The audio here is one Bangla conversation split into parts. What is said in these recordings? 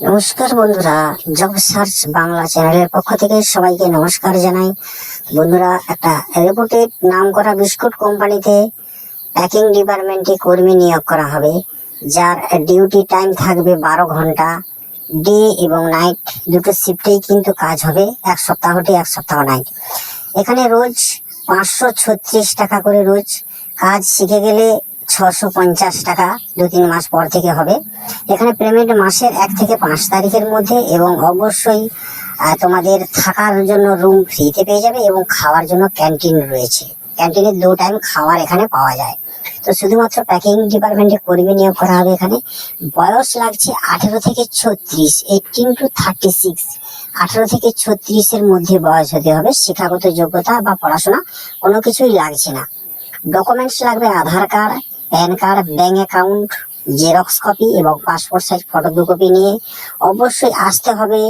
নমস্কার বন্ধুরা জব সার্চ বাংলা চ্যানেলের পক্ষ থেকে সবাইকে নমস্কার জানাই। বন্ধুরা, একটা রেপুটেড নাম করা বিস্কুট কোম্পানিতে প্যাকিং ডিপার্টমেন্টে কর্মী নিয়োগ করা হবে, যার ডিউটি টাইম থাকবে বারো ঘণ্টা। ডে এবং নাইট দুটো শিফটেই কিন্তু কাজ হবে, এক সপ্তাহ ডে এক সপ্তাহ নাইট এখানে রোজ পাঁচশো ছত্রিশ টাকা করে রোজ কাজ শিখে গেলে ছশো পঞ্চাশ টাকা দু তিন মাস পর থেকে হবে। এখানে পেমেন্ট মাসের এক থেকে পাঁচ তারিখের মধ্যে এবং অবশ্যই তোমাদের থাকার জন্য রুম ফ্রিতে পেয়ে যাবে এবং খাওয়ার জন্য ক্যান্টিন রয়েছে। ক্যান্টিনে দু টাইম খাবার এখানে পাওয়া যায়। তো শুধুমাত্র প্যাকিং ডিপার্টমেন্টে কর্মী নিয়োগ করা হবে এখানে। বয়স লাগছে আঠেরো থেকে ছত্রিশ এইটিন টু থার্টি সিক্স আঠেরো থেকে ছত্রিশের মধ্যে বয়স হতে হবে। শিক্ষাগত যোগ্যতা বা পড়াশোনা কোনো কিছুই লাগছে না। ডকুমেন্টস লাগবে, Aadhaar card pan card, bank account, xerox copy এবং পাসপোর্ট সাইজ ফটো দু কপি নিয়ে অবশ্যই আসতে হবে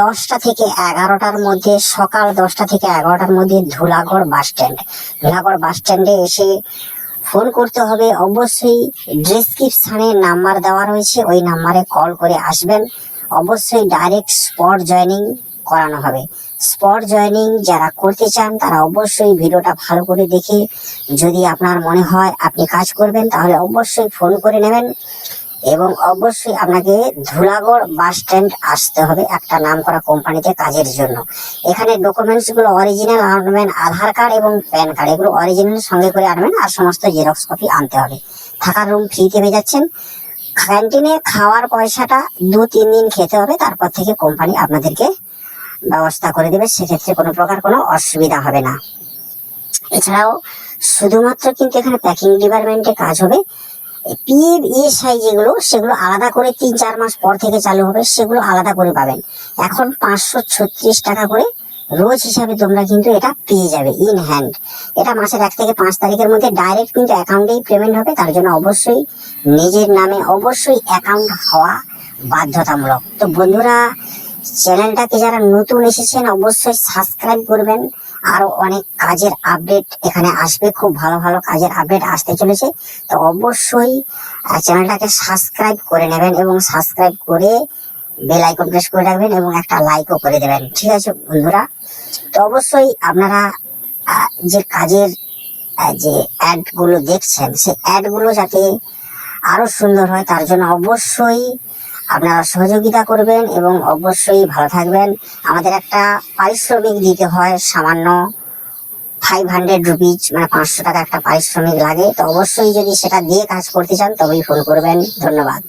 দশটা থেকে এগারোটার মধ্যে, সকাল দশটা থেকে এগারোটার মধ্যে Dhulagarh bus stand. Dhulagarh bus স্ট্যান্ডে এসে ফোন করতে হবে। অবশ্যই ডেসক্রিপশনে নাম্বার দেওয়া রয়েছে, ওই নাম্বারে কল করে আসবেন। অবশ্যই ডাইরেক্ট স্পট জয়েনিং করানো হবে। স্পট জয়েনিং যারা করতে চান, তারা অবশ্যই ভিডিওটা ভালো করে দেখে যদি আপনার মনে হয় আপনি কাজ করবেন, তাহলে অবশ্যই ফোন করে নেবেন এবং অবশ্যই আপনাকে ধুলাগড় বাস স্ট্যান্ড আসতে হবে একটা নাম করা কোম্পানিতে কাজের জন্য। এখানে ডকুমেন্টসগুলো অরিজিনাল আনবেন, আধার কার্ড এবং প্যান কার্ড, এগুলো অরিজিনাল সঙ্গে করে আনবেন আর সমস্ত জেরক্স কপি আনতে হবে। থাকার রুম ফ্রিতে পেয়ে যাচ্ছেন। ক্যান্টিনে খাওয়ার পয়সাটা দু তিন দিন খেতে হবে, তারপর থেকে কোম্পানি আপনাদেরকে ব্যবস্থা করে দেবে, সেক্ষেত্রে কোনো প্রকার কোনো অসুবিধা হবে না। এছাড়াও শুধুমাত্র কিন্তু এখানে প্যাকিং ডিপার্টমেন্টে কাজ হবে। পিএফ ইএসআই যেগুলো, সেগুলো আলাদা করে তিন চার মাস পর থেকে চালু হবে, সেগুলো আলাদা করে পাবেন। এখন পাঁচশো ছত্রিশ টাকা করে রোজ হিসাবে তোমরা কিন্তু এটা পেয়ে যাবে ইন হ্যান্ড এটা মাসের এক থেকে পাঁচ তারিখের মধ্যে ডাইরেক্ট কিন্তু অ্যাকাউন্টেই পেমেন্ট হবে, তার জন্য অবশ্যই নিজের নামে অবশ্যই অ্যাকাউন্ট হওয়া বাধ্যতামূলক। তো বন্ধুরা চ্যানেলটাকে যারা নতুন এসেছেন, অবশ্যই সাবস্ক্রাইব করবেন। আরও অনেক কাজের আপডেট এখানে আসবে, খুব ভালো ভালো কাজের আপডেট আসতে চলেছে। তো অবশ্যই চ্যানেলটাকে সাবস্ক্রাইব করে নেবেন এবং সাবস্ক্রাইব করে বেল আইকন প্রেস করে রাখবেন এবং একটা লাইকও করে দেবেন। ঠিক আছে বন্ধুরা? তো অবশ্যই আপনারা যে কাজের যে অ্যাডগুলো দেখছেন, সেই অ্যাডগুলো যাতে আরও সুন্দর হয়, তার জন্য অবশ্যই আপনারা সহযোগিতা করবেন এবং অবশ্যই ভালো থাকবেন। আমাদের একটা পারিশ্রমিক দিতে হয় সামান্য ফাইভ হান্ড্রেড রুপিজ মানে পাঁচশো টাকা একটা পারিশ্রমিক লাগে। তো অবশ্যই যদি সেটা দিয়ে কাজ করতে চান, তবেই ফোন করবেন। ধন্যবাদ।